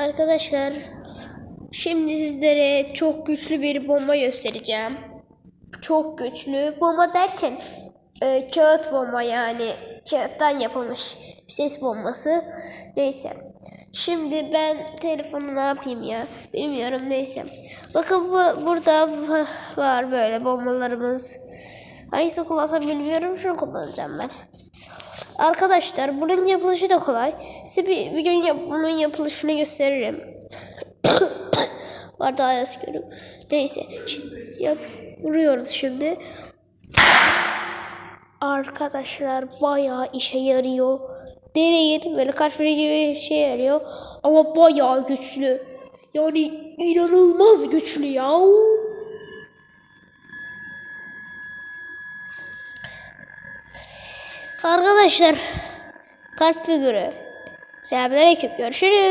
Arkadaşlar şimdi sizlere çok güçlü bir bomba göstereceğim. Çok güçlü bomba derken e, kağıt bomba yani kağıttan yapılmış ses bombası. Neyse. Şimdi ben telefonu ne yapayım ya bilmiyorum neyse. Bakın bu- burada va- var böyle bombalarımız. Hangisini kullansam bilmiyorum şunu kullanacağım ben. Arkadaşlar bunun yapılışı da kolay. Size bir, gün yap, bunun yapılışını gösteririm. Var daha görüm. Neyse. Şimdi yap, vuruyoruz şimdi. Arkadaşlar bayağı işe yarıyor. Deneyin böyle verici bir şey yarıyor. Ama bayağı güçlü. Yani inanılmaz güçlü ya. Arkadaşlar kalp figürü. Selamünaleyküm. Görüşürüz.